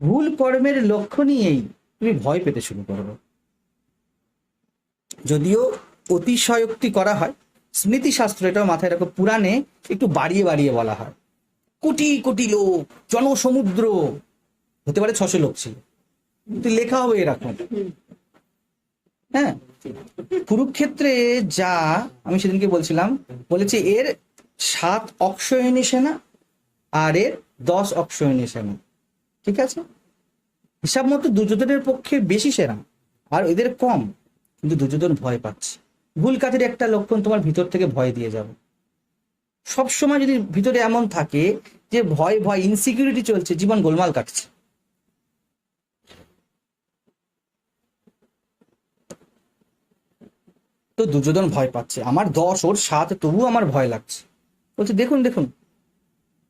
ভুল কর্মের লক্ষ্য নিয়েই তুমি ভয় পেতে শুরু করবে। যদিও অতিশয়োক্তি করা হয়, স্মৃতিশাস্ত্র এটাও মাথায় রাখো, পুরাণে একটু বাড়িয়ে বাড়িয়ে বলা হয়। কোটি কোটি লোক, জনসমুদ্র, হতে পারে ছশো লোক ছিল। কিন্তু লেখা হবে এরকম হ্যাঁ কুরুক্ষেত্রে যা আমি সেদিনকে বলছিলাম, বলেছে এর সাত অক্ষয়ণী সেনা আর এর দশ অক্ষয়ণী সেনা। ঠিক আছে? হিসাব মতো দুর্যোধনের পক্ষে বেশি সেরা, আর এদের কম, কিন্তু দুর্যোধন ভয় পাচ্ছে। ভুল কাজের একটা লক্ষণ তোমার ভিতর থেকে ভয় দিয়ে যাবে। সবসময় যদি ভিতরে এমন থাকে যে ভয় ভয় ইনসিকিউরিটি চলছে, জীবন গোলমাল কাটছে। তো দুর্যোধন ভয় পাচ্ছে। আমার দশ, ওর সাত, তবুও আমার ভয় লাগছে। বলছে, দেখুন দেখুন,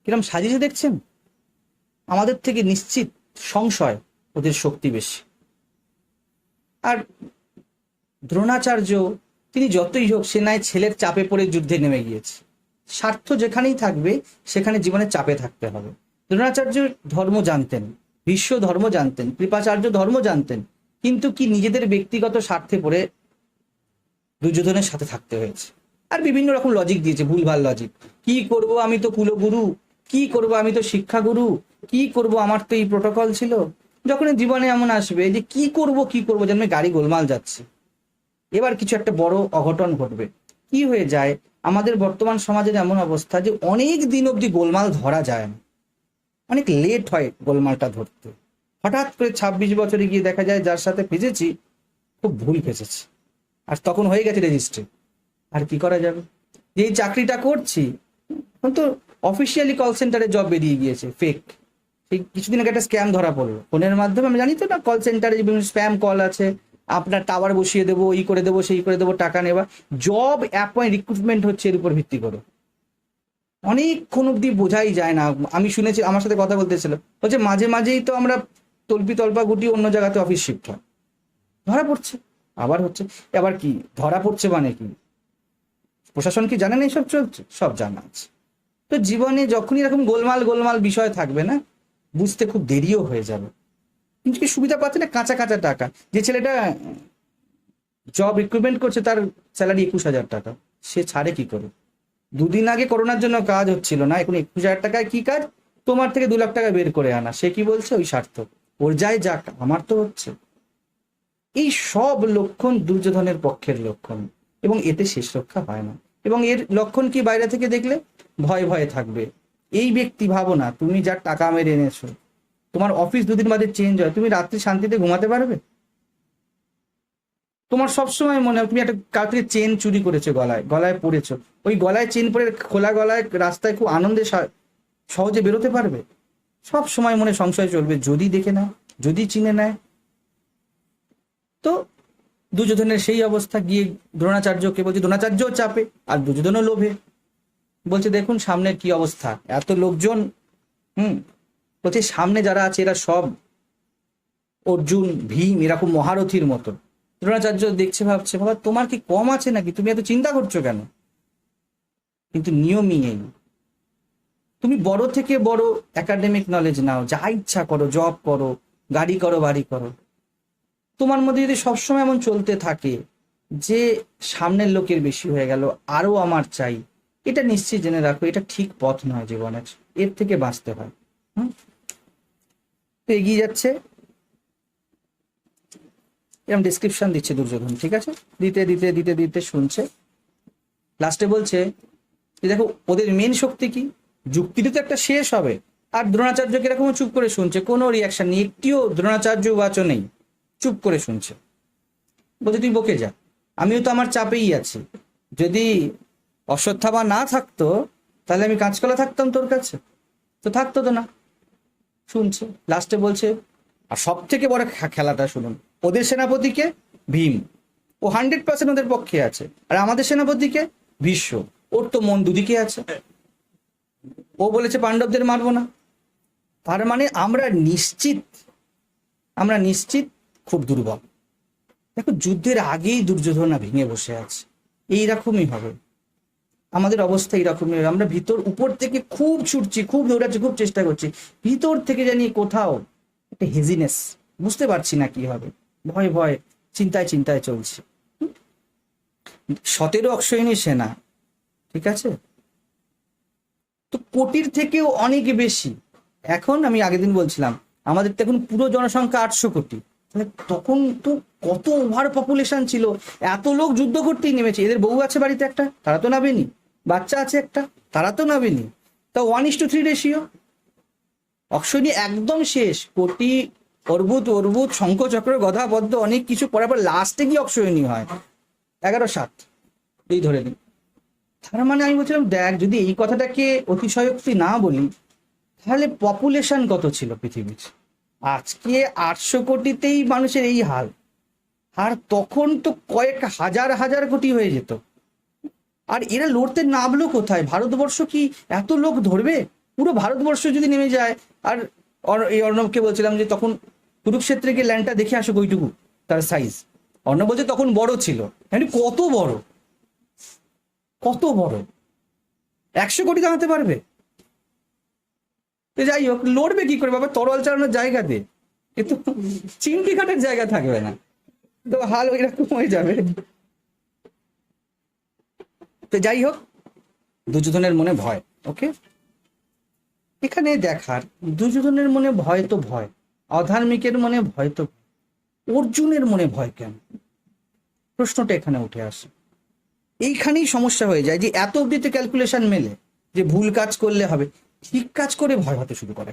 কিরম সাজিয়েছে দেখছেন? আমাদের থেকে নিশ্চিত সংশয় ওদের শক্তি বেশি। আর দ্রোণাচার্য, তিনি যতই হোক সেনায় ছেলের চাপে পড়ে যুদ্ধে নেমে গিয়েছে। স্বার্থ যেখানেই থাকবে, সেখানে জীবনে চাপে থাকতে হবে। দ্রোণাচার্য ধর্ম জানতেন বিশ্ব ধর্ম জানতেন, কৃপাচার্য ধর্ম জানতেন, কিন্তু কি নিজেদের ব্যক্তিগত স্বার্থে পড়ে দুর্যোধনের সাথে থাকতে হয়েছে? আর বিভিন্ন রকম লজিক দিয়েছে, ভুলভাল লজিক কি করব আমি তো কুলগুরু? কি করব আমি তো শিক্ষাগুরু? কি করব? আমার তো এই প্রোটোকল ছিল। যখন জীবনে এমন আসবে যে কি করব কি করব যেন গাড়ি গোলমাল যাচ্ছে। এবার কিছু একটা বড় অঘটন ঘটবে। কি হয়ে যায়? আমাদের বর্তমান সমাজের এমন অবস্থা যে অনেক দিন অবধি গোলমাল ধরা যায় না। অনেক লেট হয় গোলমালটা ধরতে। হঠাৎ করে ছাব্বিশ বছরে গিয়ে দেখা যায় যার সাথে ফেঁসেছি খুব ভুল ফেঁসেছি আর তখন হয়ে গেছে রেজিস্ট্রি আর কি করা যাবে? যে চাকরিটা করছি, এখন তো অফিসিয়ালি কল সেন্টারে জব বেরিয়ে গিয়েছে ফেক কিছুদিন আগে একটা স্ক্যাম ধরা পড়ল। ফোনের মাধ্যমে, আমি জানি তো না কল সেন্টারে বিভিন্ন স্প্যাম কল আছে, আপনার টাওয়ার বসিয়ে দেবো এই করে দেবো, সেই করে দেবো, টাকা নেবা জব অ্যাপয়েন্ট রিক্রুটমেন্ট হচ্ছে এর উপর ভিত্তি করে। অনেকক্ষণ অব্দি বোঝাই যায় না। আমি শুনেছি, আমার সাথে কথা বলতেছিল। বলছে, মাঝে মাঝেই তো আমরা তল্পি তল্পা গুটি অন্য জায়গাতে অফিস শিফট হয়। ধরা পড়ছে। আবার হচ্ছে আবার কি, ধরা পড়ছে মানে কি? প্রশাসন কি জানেন এইসব চলছে? সব জানা আছে। তো জীবনে যখনই এরকম গোলমাল গোলমাল বিষয় থাকবে না বুঝতে খুব দেরিও হয়ে যাবে। কিন্তু কি সুবিধা পাচ্ছে না? কাঁচা কাঁচা টাকা। যে ছেলেটা জব রিক্রুটমেন্ট করছে, তার স্যালারি একুশ হাজার টাকা। সে ছাড়ে কি করে? দুদিন আগে করোনার জন্য কাজ হচ্ছিল না, এখন একুশ হাজার টাকায় কি কাজ? তোমার থেকে দু লাখ টাকা বের করে আনা। সে কি বলছে? ওই সার্থক। ওর যায় যাক, আমার তো হচ্ছে। এই সব লক্ষণ দুর্যোধনের পক্ষের লক্ষণ। এবং এতে শেষ রক্ষা হয় না। এবং এর লক্ষণ কি বাইরে থেকে দেখলে? ভয় ভয়ে থাকবে। এই ব্যক্তি ভাবো না তুমি যার টাকা মেরে এনেছো, তোমার অফিস দুদিন বাদে চেঞ্জ হয়, তুমি রাত্রি শান্তিতে ঘুমাতে পারবে? তোমার সবসময় মনে হয়, তুমি একটা কার থেকে চেন চুরি করেছ গলায় গলায় পড়েছো। ওই গলায় চেন পরে খোলা গলায় রাস্তায় খুব আনন্দে সহজে বেরোতে পারবে? সব সময় মনে সংশয় চলবে, যদি দেখে না যদি চিনে নেয়। তো দুর্যোধনের সেই অবস্থা, গিয়ে দ্রোণাচার্যকে বলছে দ্রোণাচার্য চাপে, আর দুর্যোধনও লোভে। বলছে, দেখুন সামনের কি অবস্থা। এত লোকজন, হুম, বলছে, সামনে যারা আছে এরা সব অর্জুন, ভীম, এরকম মহারথীর মতো দ্রোণাচার্য দেখছে, ভাবছে, বাবা, তোমার কি কম আছে নাকি? তুমি এত চিন্তা করছ কেন? কিন্তু নিয়মই এই। তুমি বড় থেকে বড় একাডেমিক নলেজ নাও, যা ইচ্ছা করো জব করো, গাড়ি করো, বাড়ি করো। তোমার মধ্যে যদি সবসময় এমন চলতে থাকে যে সামনের লোকের বেশি হয়ে গেল আরও আমার চাই। এটা নিশ্চিত জেনে রাখো, এটা ঠিক পথ নয় জীবনের, এর থেকে বাঁচতে হয়। হুম? তো এগিয়ে যাচ্ছে। এরকম ডিসক্রিপশন দিচ্ছে দুর্যোধন, ঠিক আছে? দিতে দিতে দিতে দিতে শুনছে। লাস্টে বলছে যে দেখো, ওদের মেন শক্তি কি? যুক্তিতে তো একটা শেষ হবে। আর দ্রোণাচার্য কীরকম চুপ করে শুনছে, কোনো রিয়াকশন নেই, একটিও দ্রোণাচার্য বাচও নেই, চুপ করে শুনছে। বলছে, তুই বকে যা, আমিও তো আমার চাপেই আছি। যদি অশ্বত্থাবা না থাকতো, তাহলে আমি কাঁচকলা থাকতাম তোর কাছে। তো থাকতো তো না। শুনছে লাস্টে বলছে, আর সব থেকে বড় খেলাটা শুনুন, ওদের সেনাপতিকে ভীম, ও হান্ড্রেড পার্সেন্ট ওদের পক্ষে আছে, আর আমাদের সেনাপতিকে ভীষ্ম ওর তো মন দুদিকে আছে। ও বলেছে, পাণ্ডবদের মারবো না। তার মানে আমরা নিশ্চিত আমরা নিশ্চিত খুব দুর্বল। দেখো, যুদ্ধের আগেই দুর্যোধনা ভেঙে বসে আছে, এইরকমই হবে। আমাদের অবস্থা এইরকমই হবে। আমরা ভিতর উপর থেকে খুব ছুটছি, খুব দৌড়াচ্ছি, খুব চেষ্টা করছি। ভিতর থেকে জানি কোথাও একটা হেজিনেস বুঝতে পারছি না কি হবে। ভয় ভয়, চিন্তায় চিন্তায় চলছে? সতেরো অক্ষয়ণী সেনা, ঠিক আছে? তো কোটির থেকেও অনেক বেশি। এখন আমি আগের দিন বলছিলাম, আমাদের তো এখন পুরো জনসংখ্যা আটশো কোটি। তাহলে তখন তো কত ওভার পপুলেশন ছিল? এত লোক যুদ্ধ করতেই নেমেছে। এদের বউ আছে বাড়িতে একটা, তারা তো নাবেনি বাচ্চা আছে একটা, তারা তো নাবেনি। তা one is to three ratio অক্ষয়ণী একদম শেষ, কোটি, অর্বুদ অর্বুদ, শঙ্খ, চক্র, গধা পদ্ম অনেক কিছু পড়ার পর লাস্টে গিয়ে অক্ষয়ণী হয়। এগারো, সাত। এই ধরে নিন তার মানে আমি বলছিলাম, দেখ, যদি এই কথাটাকে অতিশয়োক্তি না বলি, তাহলে পপুলেশন কত ছিল পৃথিবীর? আজকে আটশো কোটিতেই মানুষের এই হাল। আর তখন তো কয়েক হাজার হাজার কোটি হয়ে যেত। আর এরা লড়তে নামলো কোথায়? ভারতবর্ষ কি এত লোক ধরবে? পুরো ভারতবর্ষ যদি নেমে যায়, আর এই অর্ণবকে বলছিলাম যে তখন কুরুক্ষেত্রে গিয়ে ল্যান্ডটা দেখে আসো কইটুকু, তার সাইজ অর্ণব বলছে তখন বড় ছিল। মানে কত বড়? কত বড়? একশো কোটি দাঁড়াতে পারবে? তো যাই হোক, লড়বে কি করে? বাবা, তরোয়াল চালানোর জায়গা দে। কিন্তু চিমটি কাটার জায়গা থাকবে না। তো হাল এরকম হয়ে যাবে। তো যাই হোক, দুর্যোধনের মনে ভয় ওকে এখানে দেখার, দুর্যোধনের মনে ভয় তো ভয়, অধার্মিকের মনে ভয় তো অর্জুনের মনে ভয় কেন? প্রশ্নটা এখানে উঠে আসে। এইখানেই সমস্যা হয়ে যায় যে এত অবধিতে ক্যালকুলেশন মেলে যে ভুল কাজ করলে হবে, ঠিক কাজ করে ভয় হতে শুরু করে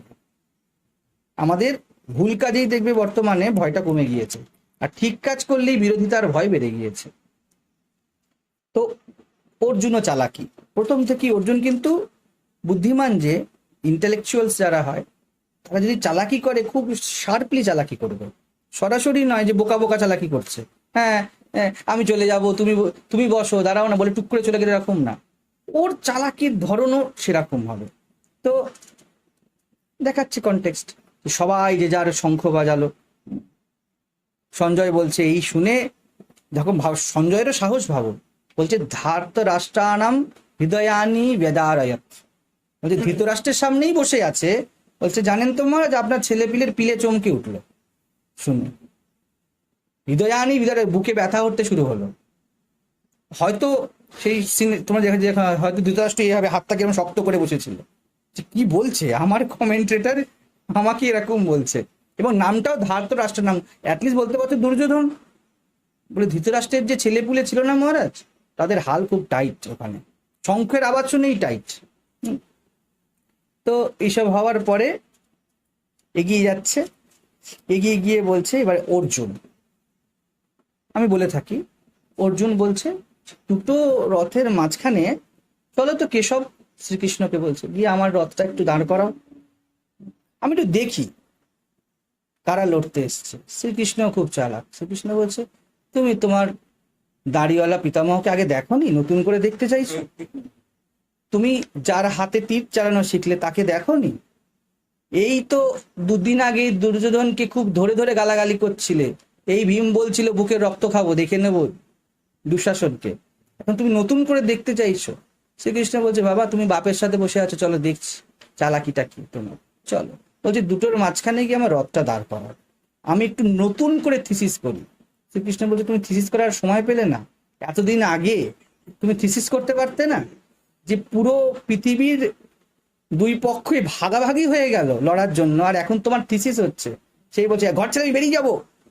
আমাদের ভুল কাজেই দেখবে বর্তমানে ভয়টা কমে গিয়েছে, আর ঠিক কাজ করলেই বিরোধিতার ভয় বেড়ে গিয়েছে। তো অর্জুনও চালাকি। প্রথম থেকেই অর্জুন কিন্তু বুদ্ধিমান যে ইন্টেলেকচুয়ালস যারা হয় তারা যদি চালাকি করে খুব শার্পলি চালাকি করবে। সরাসরি নয় যে বোকা বোকা চালাকি করছে। হ্যাঁ হ্যাঁ, আমি চলে যাব তুমি তুমি বসো দাঁড়াও না বলে টুক করে চলে গেলে এরকম না। ওর চালাকির ধরনও সেরকম হবে। তো দেখাচ্ছি কনটেক্সট সবাই যে যার শঙ্খ বাজালো। সঞ্জয় বলছে এই শুনে ভাব সঞ্জয়েরও সাহস ভাবো। বলছে ধার্ত রাষ্ট্রানাম হৃদয়ানি বেদারয়ত বলছে, ধৃতরাষ্ট্রের সামনেই বসে আছে। বলছে, জানেন তো মহারাজ, আপনার ছেলে পিলের পিলে চমকে উঠল। শুনে হৃদয়ানি হৃদয় বুকে ব্যথা করতে শুরু হলো। হয়তো সেই সিনে, তোমরা দেখা দেখা হয়তো ধৃতরাষ্ট্র এইভাবে হাতটা কেমন শক্ত করে বসেছিল। যে কি বলছে? আমার কমেন্ট্রেটার আমাকে এরকম বলছে। এবং নামটাও ধার্ত রাষ্ট্রের নাম অ্যাটলিস্ট বলতে পারতো দুর্যোধন। বলে, ধৃতরাষ্ট্রের যে ছেলেপুলে ছিল না মহারাজ? তাদের হাল খুব টাইট ওখানে। শঙ্খের আওয়াজ শুনেই টাইট তো এইসব হওয়ার পরে এগিয়ে যাচ্ছে। এগিয়ে গিয়ে বলছে, এবার অর্জুন। আমি বলে থাকি, অর্জুন বলছে, দুটো রথের মাঝখানে, চলো তো কেশব শ্রীকৃষ্ণকে বলছে, গিয়ে আমার রথটা একটু দাঁড় করাও। আমি একটু দেখি কারা লড়তে এসছে। শ্রীকৃষ্ণ খুব চালাক। শ্রীকৃষ্ণ বলছে, তুমি তোমার দাড়িওয়ালা পিতামহকে আগে দেখোনি? নতুন করে দেখতে চাইছো? তুমি যার হাতে তীর চালানো শিখলে তাকে দেখোনি? এই তো দুদিন আগে দুর্যোধনকে খুব ধরে ধরে গালাগালি করছিলে। এই ভীম বলছিল বুকের রক্ত খাব, দেখে নেব দুঃশাসনকে। এখন তুমি নতুন করে দেখতে চাইছো? শ্রীকৃষ্ণ বলছে, বাবা, তুমি বাপের সাথে বসে আছো, চলো দেখছি চালাকিটা কি তোমার। চলো। বলছে, দুটোর মাঝখানে গিয়ে আমার রথটা দাঁড় করাও। আমি একটু নতুন করে থিসিস করি শ্রীকৃষ্ণ বলছে, তুমি থিসিস করার সময় পেলে না। এতদিন আগে তুমি থিসিস করতে পারতে না যে পুরো পৃথিবীর দুই পক্ষই ভাগাভাগি হয়ে গেল লড়ার জন্য। আর এখন তোমার থিসিস হচ্ছে। সেই বলছে, ঘর ছেড়ে আমি বেরিয়ে যাব।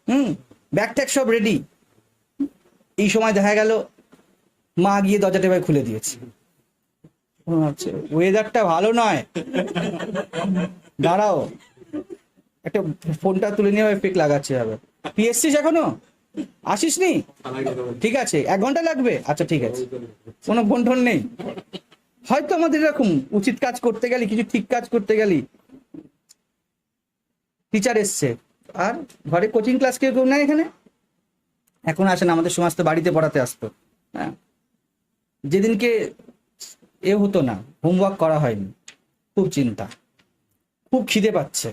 হুম ব্যাগ ট্যাগ সব রেডি এই সময় দেখা গেল, মা গিয়ে দরজাটা এবার খুলে দিয়েছে। ওয়েদারটা ভালো নয়। দাঁড়াও, একটা ফোনটা তুলে নিয়ে এফেক্ট লাগাচ্ছে হবে পিএসসিস এখনও? আসিস নি ঠিক আছে, এক ঘণ্টা লাগবে? আচ্ছা ঠিক আছে। কোনো ফোন টোন নেই। হয়তো আমাদের এরকম উচিত কাজ করতে গেলি, কিছু ঠিক কাজ করতে গেলি টিচার এসছে। আর ঘরে কোচিং ক্লাস কেউ কেউ নেয় এখানে? এখন আসে না আমাদের সমাজ তো বাড়িতে পড়াতে আসতো। হ্যাঁ। যেদিনকে এ হতো না হোমওয়ার্ক করা হয়নি। খুব চিন্তা। খুব খিদে পাচ্ছে।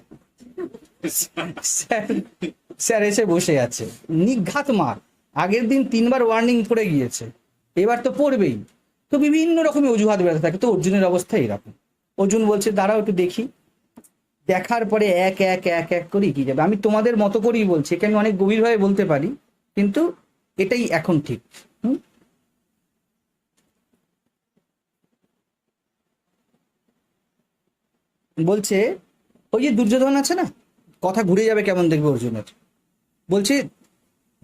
স্যার এসে বসে আছে। নিঘাত মার। আগের দিন তিনবার ওয়ার্নিং পড়ে গিয়েছে। এবার তো পড়বেই। তো বিভিন্ন রকমের অজুহাত বেড়াতে থাকে। তো অর্জুনের অবস্থা এরকম। অর্জুন বলছে, দাঁড়াও একটু দেখি। দেখার পরে এক এক এক এক করে এগিয়ে যাবে? আমি তোমাদের মতো করেই বলছি। একে আমি অনেক গভীরভাবে বলতে পারি, কিন্তু এটাই এখন ঠিক। হুম? বলছে, ওই যে দুর্যোধন আছে না? কথা ঘুরে যাবে কেমন দেখবে অর্জুনের। বলছে,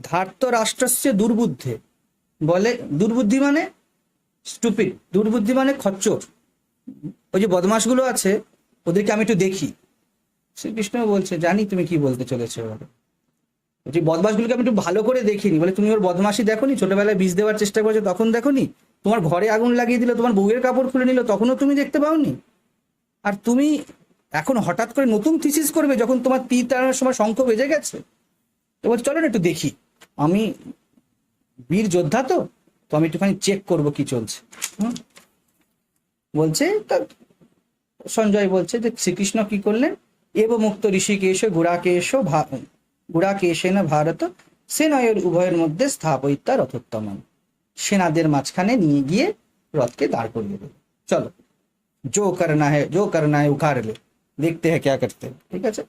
ধার্ত রাষ্ট্রস্য দুর্বুদ্ধে। বলে, দুর্বুদ্ধি মানে স্টুপিড দুর্বুদ্ধি মানে খচ্চর। ওই যে বদমাসগুলো আছে, ওদেরকে আমি একটু দেখি। শ্রীকৃষ্ণ বলছে, জানি তুমি কি বলতে চলেছো। বলে বলছি বদমাসগুলোকে আমি একটু ভালো করে দেখিনি। বলে, তুমি ওর বদমাসি দেখোনি? ছোটবেলায় বীজ দেওয়ার চেষ্টা করেছ, তখন দেখোনি? তোমার ঘরে আগুন লাগিয়ে দিল, তোমার বউয়ের কাপড় খুলে নিল, তখনও তুমি দেখতে পাওনি? আর তুমি এখন হঠাৎ করে নতুন থিসিস করবে যখন তোমার তীর তাড়ানোর সময় শঙ্খ বেজে গেছে তো বলছে চলো না একটু দেখি আমি বীর যোদ্ধা তো তো আমি একটুখানি চেক করব কি চলছে হুম? বলছে তা সঞ্জয় বলছে যে শ্রীকৃষ্ণ কি করলেন এব মুক্ত ঋষিকেশ গুড়াকেশ গুড়াকেশেন ভারত সেনয়ের উভয়ের মধ্যে স্থাপয়িতা রথোত্তম সেনাদের মাঝখানে নিয়ে গিয়ে রথকে দাঁড় করিয়ে দেবে চলো जो करना है जो करना है उखाड़ ले দেখতে হ্যাঁ ক্যা করতে। ঠিক আছে?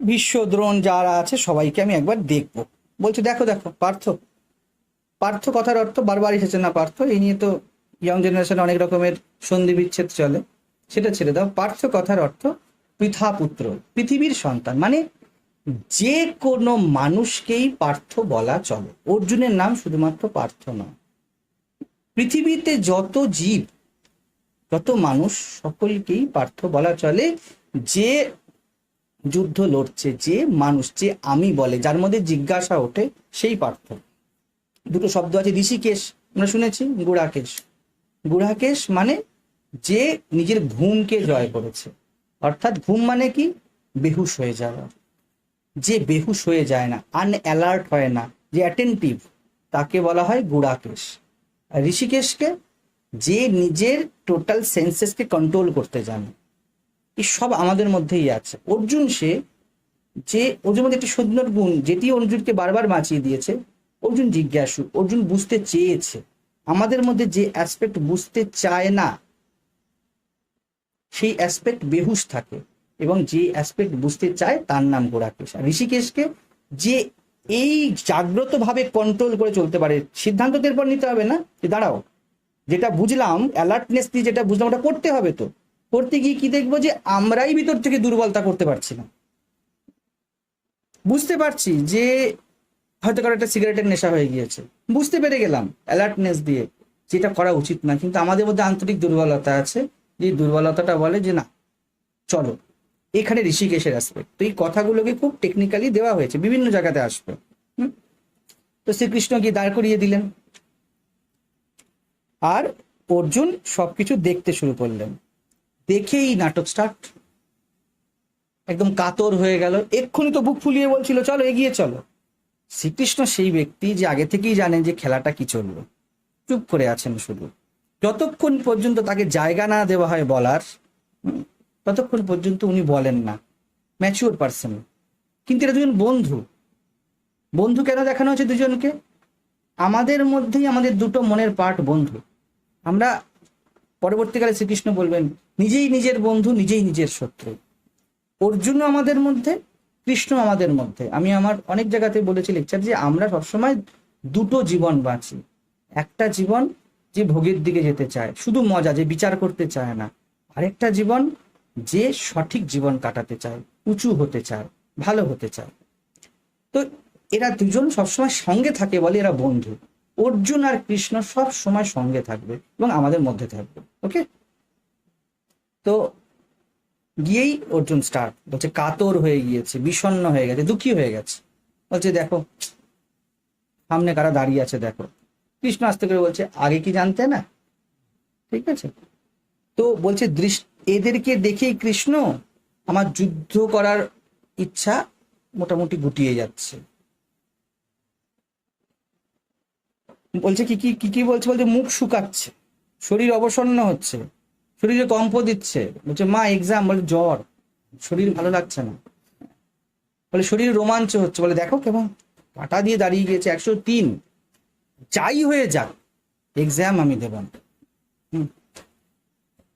বিশ্ব দ্রোণ যারা আছে, সবাইকে আমি একবার দেখব। বলছে, দেখো দেখো, পার্থ। পার্থ কথার অর্থ বারবার এসেছে না, পার্থ? এই নিয়ে তো ইয়ং জেনারেশনে অনেক রকমের সন্ধি বিচ্ছেদ চলে। সেটা ছেড়ে দাও। পার্থ কথার অর্থ পৃথা পুত্র, পৃথিবীর সন্তান। মানে যে কোনো মানুষকেই পার্থ বলা চলে। অর্জুনের নাম শুধুমাত্র পার্থ নয়। পৃথিবীতে যত জীব যত মানুষ সকলকেই পার্থ বলা চলে, যে যুদ্ধ লড়ছে, যে মানুষ, যে আমি বলে, যার মধ্যে জিজ্ঞাসা ওঠে, সেই পার্থ। দুটো শব্দ আছে, ঋষিকেশ, আমরা শুনেছি, গুড়াকেশ। গুড়াকেশ মানে যে নিজের ঘুমকে জয় করেছে। অর্থাৎ ঘুম মানে কি? বেহুশ হয়ে যাওয়া। যে বেহুশ হয়ে যায় না আনঅ্যালার্ট হয় না, যে অ্যাটেন্টিভ তাকে বলা হয় গুড়াকেশ। ঋষিকেশকে যে নিজের টোটাল সেন্সেসকে কন্ট্রোল করতে জানে। এই সব আমাদের মধ্যেই আছে। অর্জুন সে যে অর্জুন মধ্যে একটি সুন্দর গুণ, যেটি অর্জুনকে বারবার বাঁচিয়ে দিয়েছে, অর্জুন জিজ্ঞাসু, অর্জুন বুঝতে চেয়েছে। আমাদের মধ্যে যে অ্যাসপেক্ট বুঝতে চায় না, সেই অ্যাসপেক্ট বেহুশ থাকে এবং যে অ্যাসপেক্ট বুঝতে চায়, তার নাম গোড়াকেশ আর ঋষিকেশকে যে এই জাগ্রতভাবে কন্ট্রোল করে চলতে পারে, সিদ্ধান্ত এরপর নিতে হবে না? যে দাঁড়াও যেটা বুঝলাম অ্যালার্টনেস দিয়ে যেটা বুঝলাম, ওটা করতে হবে তো। করতে গিয়ে কি দেখব যে, আমরাই ভিতর থেকে দুর্বলতা করতে পারছি না। বুঝতে পারছি যে, হয়তো কারও একটা সিগারেটের নেশা হয়ে গিয়েছে। বুঝতে পেরে গেলাম অ্যালার্টনেস দিয়ে। যেটা করা উচিত না, কিন্তু আমাদের মধ্যে আন্তরিক দুর্বলতা আছে। যে দুর্বলতাটা বলে যে, না, চলো, এখানে ঋষিকেশের আসবে তো এই কথাগুলোকে খুব টেকনিক্যালি দেওয়া হয়েছে, বিভিন্ন জায়গাতে আসবে। হুম? তো শ্রীকৃষ্ণ গিয়ে দাঁড় করিয়ে দিলেন। আর অর্জুন সবকিছু দেখতে শুরু করলেন। দেখেই নাটক স্টার্ট একদম কাতর হয়ে গেল। এক্ষুনি তো বুক ফুলিয়ে বলছিল, চলো, এগিয়ে চলো। শ্রীকৃষ্ণ সেই ব্যক্তি যে আগে থেকেই জানেন যে খেলাটা কি চলবে চুপ করে আছেন শুধু। যতক্ষণ পর্যন্ত তাকে জায়গা না দেওয়া হয় বলার, ততক্ষণ পর্যন্ত উনি বলেন না। ম্যাচিওর পার্সন কিন্তু এরা দুজন বন্ধু। বন্ধু কেন দেখানো হয়েছে দুজনকে? আমাদের মধ্যেই আমাদের দুটো মনের পার্ট বন্ধু। আমরা পরবর্তীকালে শ্রীকৃষ্ণ বলবেন, নিজেই নিজের বন্ধু, নিজেই নিজের শত্রু। অর্জুনও আমাদের মধ্যে, কৃষ্ণ আমাদের মধ্যে। আমি আমার অনেক জায়গাতে বলেছি লেকচার যে আমরা সবসময় দুটো জীবন বাঁচি। একটা জীবন যে ভোগের দিকে যেতে চায়, শুধু মজা, যে বিচার করতে চায় না। আরেকটা জীবন যে সঠিক জীবন কাটাতে চায়, উঁচু হতে চায়, ভালো হতে চায়। তো এরা দুজন সবসময় সঙ্গে থাকে বলে এরা বন্ধু। অর্জুন আর কৃষ্ণ সব সময় সঙ্গে থাকবে এবং আমাদের মধ্যে থাকবে ওকে তো গিয়েই অর্জুন স্টার্ট বলছে, কাতর হয়ে গিয়েছে, বিষণ্ণ হয়ে গেছে, দুঃখী হয়ে গেছে। বলছে, দেখো, সামনে কারা দাঁড়িয়ে আছে দেখো। কৃষ্ণ আস্তে করে বলছে, আগে কি জানতে না? ঠিক আছে? তো বলছে এদেরকে দেখেই কৃষ্ণ আমার যুদ্ধ করার ইচ্ছা মোটামুটি গুটিয়ে যাচ্ছে। বলছে কি কি কি বলছে বলছে মুখ শুকাচ্ছে, শরীর অবসন্ন হচ্ছে, শরীরে কম্প দিচ্ছে। বলছে, মা এক্সাম বলে, জ্বর, শরীর ভালো লাগছে না। বলে, শরীর রোমাঞ্চ হচ্ছে। বলে, দেখো কেমন কাটা দিয়ে দাঁড়িয়ে গিয়েছে, একশো তিন। যাই হয়ে যাক এক্সাম আমি দেব না।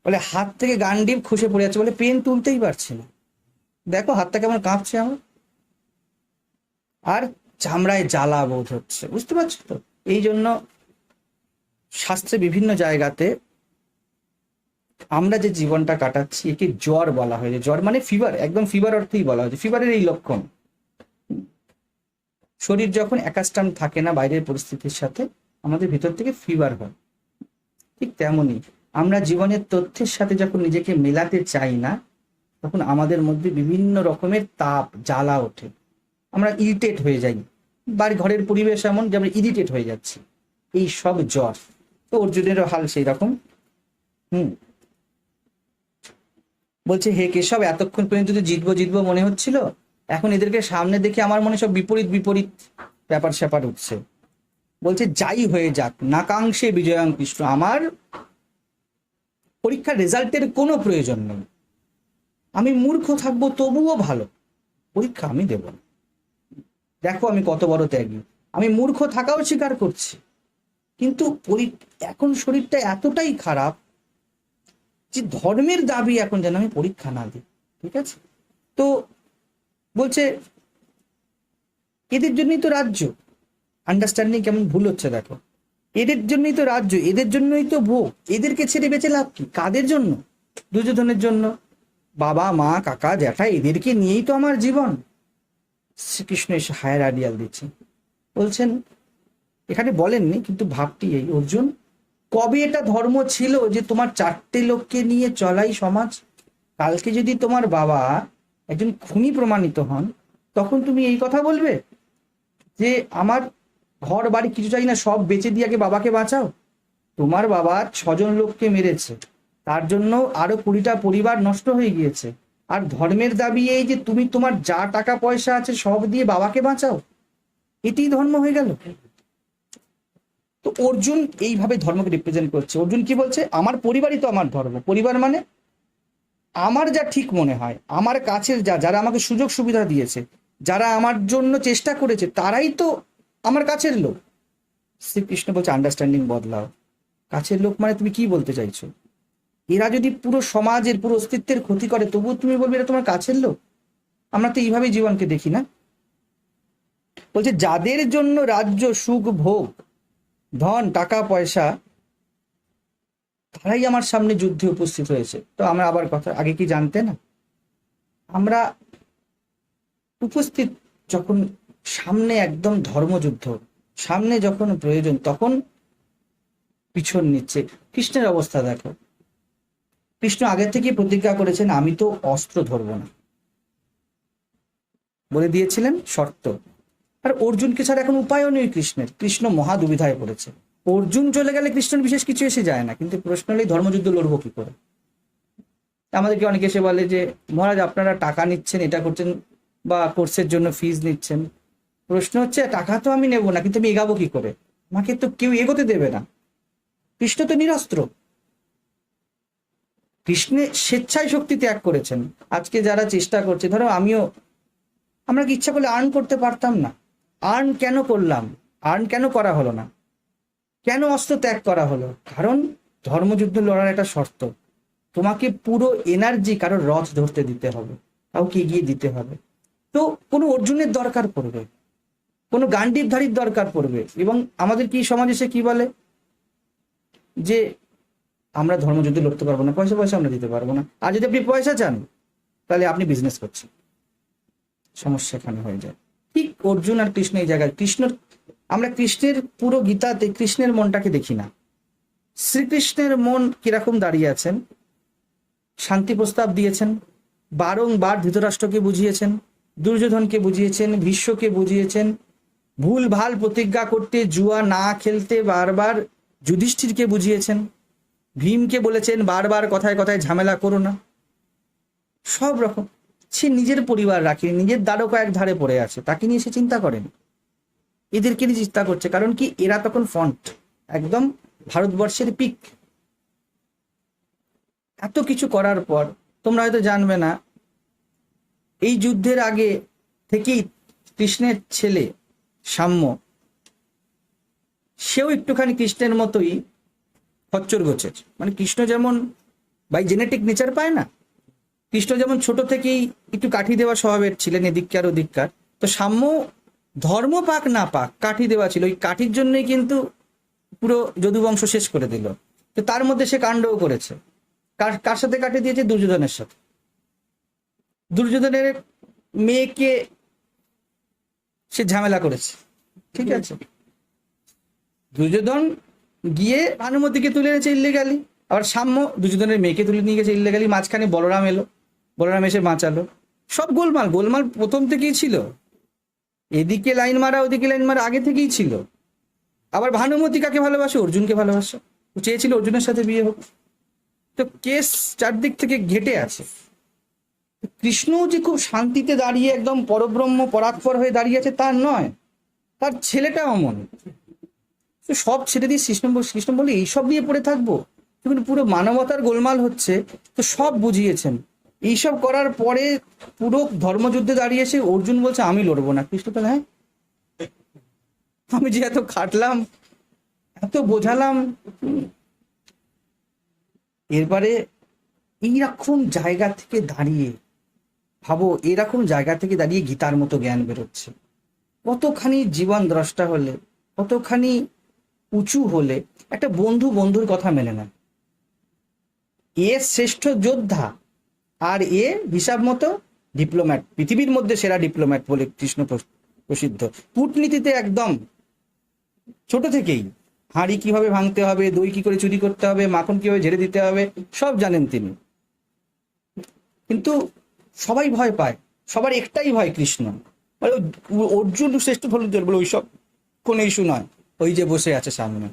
বলে, হাত থেকে গান্ডিব খসে পড়ে যাচ্ছে। বলে, পেন তুলতেই পারছি না। দেখো হাতটা কেমন কাঁপছে আমার। আর চামড়ায় জ্বালা বোধ হচ্ছে। বুঝতে পারছ তো? এই জন্য শাস্ত্রে বিভিন্ন জায়গাতে আমরা যে জীবনটা কাটাচ্ছি, একে জ্বর বলা হয়েছে জ্বর মানে ফিভার একদম ফিভার অর্থেই বলা হয়েছে ফিভারের এই লক্ষণ। শরীর যখন একাস্টাম থাকে না বাইরের পরিস্থিতির সাথে, আমাদের ভিতর থেকে ফিভার হয়। ঠিক তেমনই আমরা জীবনের তথ্যের সাথে যখন নিজেকে মেলাতে চাই না, তখন আমাদের মধ্যে বিভিন্ন রকমের তাপ, জ্বালা ওঠে। আমরা ইরিটেট হয়ে যাই। বাড়ি ঘরের পরিবেশ এমন যে আমরা ইরিটেট হয়ে যাচ্ছি। এই সব জ্বর। তো অর্জুনেরও হাল সেই রকম। হুম। বলছে, হে কেশব, এতক্ষণ পর্যন্ত তো জিতবো জিতবো মনে হচ্ছিল। এখন এদেরকে সামনে দেখে আমার মনে সব বিপরীত বিপরীত ব্যাপার স্যাপার উঠছে। বলছে, যাই হয়ে যাক, নাকাংশে বিজয়াং কৃষ্ণ, আমার পরীক্ষার রেজাল্টের কোনো প্রয়োজন নেই। আমি মূর্খ থাকব, তবুও ভালো। পরীক্ষা আমি দেব না। দেখো আমি কত বড় ত্যাগী। আমি মূর্খ থাকাও স্বীকার করছি। কিন্তু এখন শরীরটা এতটাই খারাপ যে ধর্মের দাবি এখন যেন আমি পরীক্ষা না দিই, ঠিক আছে? তো বলছে, এদের জন্যই তো রাজ্য। আন্ডারস্ট্যান্ডিং কেমন ভুল হচ্ছে দেখো। এদের জন্যই তো রাজ্য, এদের জন্যই তো ভোগ। এদেরকে ছেড়ে বেঁচে লাভ কি? কাদের জন্য? দুর্যোধনের জন্য। বাবা, মা, কাকা, জ্যাঠা, এদেরকে নিয়েই তো আমার জীবন। শ্রীকৃষ্ণ এসে হায়ার আইডিয়াল দিচ্ছে বলছেন, এখানে বলেননি, কিন্তু ভাবটি এই, অর্জুন, কবে এটা ধর্ম ছিল যে তোমার চারটে লোককে নিয়ে চলাই সমাজ? কালকে যদি তোমার বাবা একজন খুনি প্রমাণিত হন, তখন তুমি এই কথা বলবে? যে আমার ঘর, বাড়ি কিছু চাই না, সব বেচে দিয়ে আগে বাবাকে বাঁচাও। তোমার বাবা ছজন লোককে মেরেছে। তার জন্য আরও কুড়িটা পরিবার নষ্ট হয়ে গিয়েছে। আর ধর্মের দাবি এই যে তুমি তোমার যা টাকা পয়সা আছে সব দিয়ে বাবাকে বাঁচাও, এটাই ধর্ম হয়ে গেল। তো অর্জুন এইভাবে ধর্মকে রিপ্রেজেন্ট করছে। অর্জুন কি বলছে? আমার পরিবারই তো আমার ধর্ম। পরিবার মানে আমার যা ঠিক মনে হয়, আমার কাছের যা, যারা আমাকে সুযোগ সুবিধা দিয়েছে, যারা আমার জন্য চেষ্টা করেছে, তারাই তো আমার কাছের লোক। শ্রীকৃষ্ণ বলছে আন্ডারস্ট্যান্ডিং বদলাও। কাছের লোক মানে তুমি কি বলতে চাইছো? এরা যদি পুরো সমাজের, পুরো অস্তিত্বের ক্ষতি করে, তবুও তুমি বলবে এটা তোমার কাছের লোক? আমরা তো এইভাবেই জীবনকে দেখি না? বলছে, যাদের জন্য রাজ্য সুখ ভোগ, ধন, টাকা, পয়সা, তারাই আমার সামনে যুদ্ধে উপস্থিত হয়েছে। তো আমরা আবার কথা, আগে কি জানতে না? আমরা উপস্থিত যখন সামনে একদম ধর্মযুদ্ধ, সামনে যখন প্রয়োজন, তখন পিছন নিচ্ছে। কৃষ্ণের অবস্থা দেখো। কৃষ্ণ আগে থেকে প্রতিজ্ঞা করেছেন, আমি তো অস্ত্র ধরব না। বলে দিয়েছিলেন শর্ত। আর অর্জুনকে ছাড়া এখন উপায়ও নেই কৃষ্ণের। কৃষ্ণ মহা দুবিধায় পড়েছে। অর্জুন চলে গেলে কৃষ্ণের বিশেষ কিছু এসে যায় না, কিন্তু প্রশ্ন হলেই ধর্মযুদ্ধ লড়বো কি করে? আমাদেরকে অনেকে এসে বলে যে, মহারাজ, আপনারা টাকা নিচ্ছেন, এটা করছেন বা কোর্সের জন্য ফিজ নিচ্ছেন। প্রশ্ন হচ্ছে, টাকা তো আমি নেব না, কিন্তু আমি এগাবো কি করে? আমাকে তো কেউ এগোতে দেবে না। কৃষ্ণ তো নিরস্ত্র। কৃষ্ণে স্বেচ্ছায় শক্তি ত্যাগ করেছেন। আজকে যারা চেষ্টা করছে, ধরো আমিও, আমরা কি ইচ্ছা করলে আর্ন করতে পারতাম না। আর্ন কেন করলাম? আর্ন কেন করা হলো না? কেন অস্ত্র ত্যাগ করা হলো? কারণ ধর্মযুদ্ধ লড়ার একটা শর্ত। তোমাকে পুরো এনার্জি কারোর রথ ধরতে দিতে হবে, কাউকে এগিয়ে দিতে হবে। তো কোনো অর্জুনের দরকার পড়বে, কোনো গান্ডীবধারীর দরকার পড়বে। এবং আমাদের কি সমাজ এসে কি বলে? যে আমরা ধর্মযুদ্ধে লড়তে পারব না, পয়সা পয়সা আমরা দিতে পারব না। আর যদি আপনি পয়সা চান, তাহলে আপনি বিজনেস করছেন। সমস্যা এখানে হয়ে যায়। ঠিক অর্জুন আর কৃষ্ণ এই জায়গায়। কৃষ্ণর আমরা কৃষ্ণের পুরো গীতাতে কৃষ্ণের মনটাকে দেখি না। শ্রীকৃষ্ণের মন কীরকম দাঁড়িয়ে আছেন? শান্তি প্রস্তাব দিয়েছেন, বারংবার ধৃতরাষ্ট্রকে বুঝিয়েছেন, দুর্যোধনকে বুঝিয়েছেন, ভীষ্মকে বুঝিয়েছেন, ভুল ভালো প্রতিজ্ঞা করতে, জুয়া না খেলতে বারবার যুধিষ্ঠিরকে বুঝিয়েছেন। ভীমকে বলেছেন, বারবার কথায় কথায় ঝামেলা করো না। সব রকম। সে নিজের পরিবার রাখে নিজের দ্বারকা এক ধারে পড়ে আছে, তাকে নিয়ে সে চিন্তা করেন। এদেরকে নিয়ে চিন্তা করছে, কারণ কি এরা তখন ফন্ট একদম ভারতবর্ষের পিক এত কিছু করার পর, তোমরা হয়তো জানবে না, এই যুদ্ধের আগে থেকেই কৃষ্ণের ছেলে, সাম্য, সেও একটুখানি কৃষ্ণের মতোই খচ্চর গোছের মানে কৃষ্ণ যেমন বাই জেনেটিক নেচার পায় না, কৃষ্ণ যেমন ছোট থেকেই একটু কাঠি দেওয়া স্বভাবের ছিলেন এদিককার ওদিককার, তো সাম্য ধর্ম পাক না পাক কাঠি দেওয়া ছিল। ওই কাঠির জন্যই কিন্তু পুরো যদুবংশ শেষ করে দিল। তো তার মধ্যে সে কাণ্ডও করেছে। কার কার সাথে কাঠি দিয়েছে? দুর্যোধনের সাথে। দুর্যোধনের মেয়েকে সে ঝামেলা করেছে। ঠিক আছে? দুর্যোধন গিয়ে ভানুমতিকে তুলে এনেছে ইল্লিগালি আবার সাম্য দুজনের মেয়েকে তুলে নিয়ে গেছে ইল্লিগালি মাঝখানে বলরাম এলো। বলরাম এসে বাঁচালো। সব গোলমাল। গোলমাল প্রথম থেকেই ছিল। এদিকে লাইন মারা, ওদিকে লাইন মারা, আগে থেকেই ছিল। আবার ভানুমতি কাকে ভালোবাসে? অর্জুনকে ভালোবাসে। চেয়েছিল অর্জুনের সাথে বিয়ে হোক। তো কেস চারদিক থেকে ঘেটে আছে। কৃষ্ণ যে খুব শান্তিতে দাঁড়িয়ে একদম পরব্রহ্ম পরাৎপর হয়ে দাঁড়িয়ে আছে তার নয়। তার ছেলেটা অমন। তো সব ছেড়ে দিয়ে বল- কৃষ্ণ বলে, এইসব নিয়ে পড়ে থাকব? কিন্তু পুরো মানবতার গোলমাল হচ্ছে, তো সব বুঝিয়েছেন। এইসব করার পরে পুরো ধর্মযুদ্ধে দাঁড়িয়ে এসে অর্জুন বলছে, আমি লড়বো না। কৃষ্ণ তো হ্যাঁ? আমি যে এত খাটলাম, এত বোঝালাম, এরপরে এইরকম জায়গা থেকে দাঁড়িয়ে, ভাবো, এরকম জায়গা থেকে দাঁড়িয়ে গীতার মতো জ্ঞান বেরোচ্ছে। কতখানি জীবন দ্রষ্টা হলে, কতখানি উঁচু হলে একটা বন্ধু বন্ধুর কথা মেনে নেয় এ শ্রেষ্ঠ যোদ্ধা আর এ হিসাব মতো ডিপ্লোম্যাট, পৃথিবীর মধ্যে সেরা ডিপ্লোম্যাট বলে কৃষ্ণ প্রস- প্রসিদ্ধ। কূটনীতিতে একদম ছোট থেকেই হাঁড়ি কীভাবে ভাঙতে হবে, দই কি করে চুরি করতে হবে, মাখন কীভাবে ঝেড়ে দিতে হবে, সব জানেন তিনি। কিন্তু সবাই ভয় পায়, সবার একটাই ভয় কৃষ্ণ। অর্জুন শ্রেষ্ঠ ফল বলে, ওইসব কোনো ইস্যু নয়। ওই যে বসে আছে সামনে।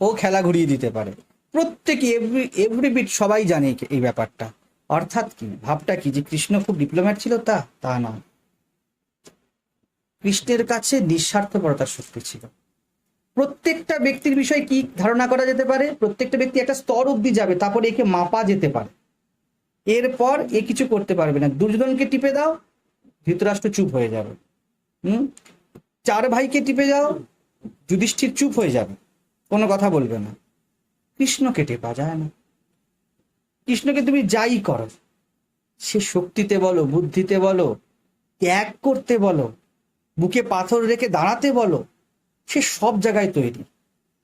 ও খেলা ঘুরিয়ে দিতে পারে। প্রত্যেকে এভরি এভরি বিট সবাই জানে এই- ব্যাপারটা। অর্থাৎ কি? ভাবটা কি? যে কৃষ্ণ খুব ডিপ্লোম্যাট ছিল তা তা নয়। কৃষ্ণের কাছে নিঃস্বার্থপরতার শক্তি ছিল। প্রত্যেকটা ব্যক্তির বিষয়ে কি ধারণা করা যেতে পারে? প্রত্যেকটা ব্যক্তি একটা স্তর অব্দি যাবে, তারপরে একে মাপা যেতে পারে। এরপর এ কিছু করতে পারবে না। দুর্যোধনকে টিপে দাও, ধৃতরাষ্ট্র চুপ হয়ে যাবে। হুম? চার ভাইকে টিপে যাও যুধিষ্ঠির চুপ হয়ে যাবে। কোনো কথা বলবে না। কৃষ্ণকে টেপা যায় না। কৃষ্ণকে তুমি যাই করো। সে শক্তিতে বলো, বুদ্ধিতে বলো, ত্যাগ করতে বলো, বুকে পাথর রেখে দাঁড়াতে বলো, সে সব জায়গায় তৈরি।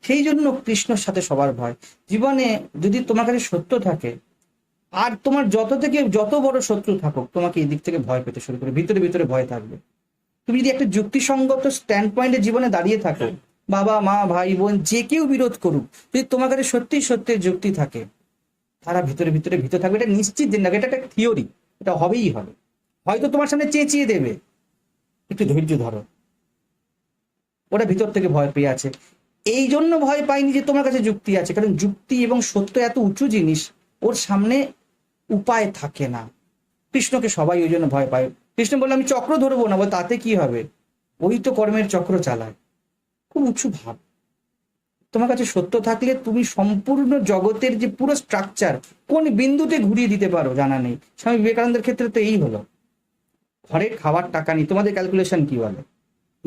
সেই জন্য কৃষ্ণর সাথে সবার ভয়। জীবনে যদি তোমার কাছে সত্য থাকে, আর তোমার যত থেকে যত বড় শত্রু থাকুক, তোমাকে এই দিক থেকে ভয় পেতে শুরু করে, ভিতরে ভিতরে ভয় থাকবে। তুমি যদি একটা যুক্তিসঙ্গত স্ট্যান্ড পয়েন্টে জীবনে দাঁড়িয়ে থাকো বাবা, মা, ভাই, বোন, যে কেউ বিরোধ করুক, যদি তোমার কাছে সত্যি সত্যি যুক্তি থাকে, তারা ভিতরে ভিতরে ভিতরে থাকবে। এটা নিশ্চিত দিন না, এটা একটা থিওরি এটা হবেই হবে। হয়তো তোমার সামনে চেঁচিয়ে দেবে। একটু ধৈর্য ধরো। ওটা ভিতর থেকে ভয় পেয়ে আছে। এই জন্য ভয় পাইনি যে তোমার কাছে যুক্তি আছে, কারণ যুক্তি এবং সত্য এত উঁচু জিনিস, ওর সামনে উপায় থাকে না। কৃষ্ণকে সবাই ওই জন্য ভয় পায়। কৃষ্ণ বলল, আমি চক্র ধরবো না, বল, তাতে কি হবে? ওই তো কর্মের চক্র চালায়। খুব উঁচু ভাব। তোমার কাছে সত্য থাকলে তুমি সম্পূর্ণ জগতের যে পুরো স্ট্রাকচার কোন বিন্দুতে ঘুরিয়ে দিতে পারো জানা নেই। স্বামী বিবেকানন্দের ক্ষেত্রে তো এই হলো। ঘরে খাওয়ার টাকা নেই। তোমাদের ক্যালকুলেশন কি বলে?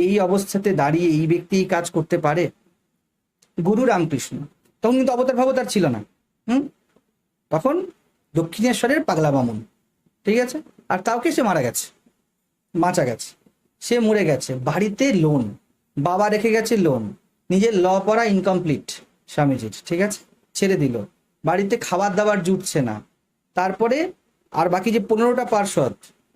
এই অবস্থাতে দাঁড়িয়ে এই ব্যক্তি কাজ করতে পারে? গুরু রামকৃষ্ণ। তখন কিন্তু অবতার ভবতার ছিল না। হুম? তখন দক্ষিণেশ্বরের পাগলা বামুন। ঠিক আছে? আর তাও কি সে মারা গেছে। মাচা গেছে। সে মরে গেছে। বাড়িতে লোন বাবা রেখে গেছে লোন নিজের ল পড়া ইনকমপ্লিট স্বামীজির, ঠিক আছে? ছেড়ে দিল। বাড়িতে খাবার দাবার জুটছে না। তারপরে আর বাকি যে পনেরোটা পার্ষদ,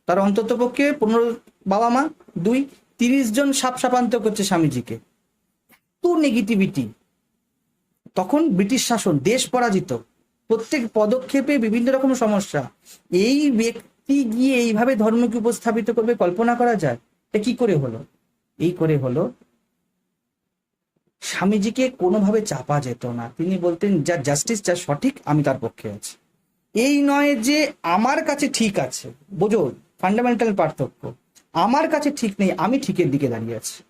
তার অন্তত পক্ষে পনেরো বাবা মা, দুই, তিরিশ জন সাপ সাপান্ত করছে স্বামীজিকে। এত নেগেটিভিটি তখন ব্রিটিশ শাসন, দেশ পরাজিত। প্রত্যেক পদক্ষেপে বিভিন্ন রকম সমস্যা। এই ব্যক্তি গিয়ে এইভাবে ধর্মকে উপস্থাপিত করবে কল্পনা করা যায়? এটা কি করে হলো? এই করে হলো স্বামীজিকে কোনোভাবে চাপা যেত না। তিনি বলতেন, যা জাস্টিস যা সঠিক, আমি তার পক্ষে আছি। এই নয় যে আমার কাছে ঠিক আছে। বোঝো ফান্ডামেন্টাল পার্থক্য। আমার কাছে ঠিক নেই, আমি ঠিকের দিকে দাঁড়িয়ে আছি।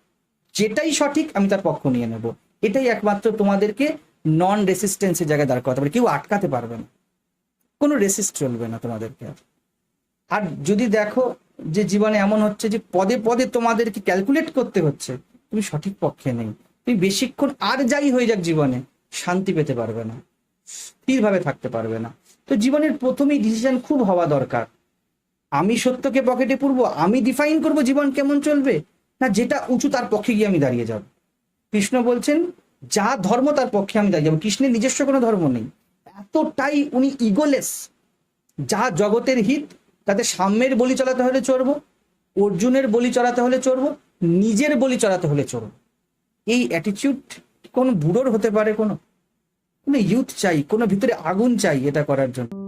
যেটাই সঠিক, আমি তার পক্ষ নিয়ে নেব। এটাই একমাত্র তোমাদেরকে নন রেসিস্টেন্সের জায়গায় দাঁড় করাতে পারে কেউ আটকাতে পারবে না। কোনো রেসিস্ট চলবে না তোমাদেরকে আর। আর যদি দেখো যে জীবনে এমন হচ্ছে যে পদে পদে তোমাদেরকে ক্যালকুলেট করতে হচ্ছে, তুমি সঠিক পক্ষে নেই। তুমি বেশিক্ষণ আর যাই হয়ে যাক জীবনে, শান্তি পেতে পারবে না, স্থিরভাবে থাকতে পারবে না। তো জীবনের প্রথমেই ডিসিশন খুব হওয়া দরকার। আমি সত্যকে পকেটে পুরবো, আমি ডিফাইন করব জীবন কেমন চলবে, না যেটা উঁচু তার পক্ষে গিয়ে আমি দাঁড়িয়ে যাব। কৃষ্ণ বলছেন, যা ধর্ম তার পক্ষে আমি দাঁড়িয়ে যাব। কৃষ্ণের নিজস্ব কোনো ধর্ম নেই। এতটাই উনি ইগোলেস যা জগতের হিত, তাতে সাম্যের বলি চলাতে হলে চড়বো, অর্জুনের বলি চড়াতে হলে চড়বো, নিজের বলি চড়াতে হলে চড়বো। এই অ্যাটিচিউড কোন বুড়োর হতে পারে, কোনো কোনো ইউথ চাই, কোনো ভিতরে আগুন চাই এটা করার জন্য।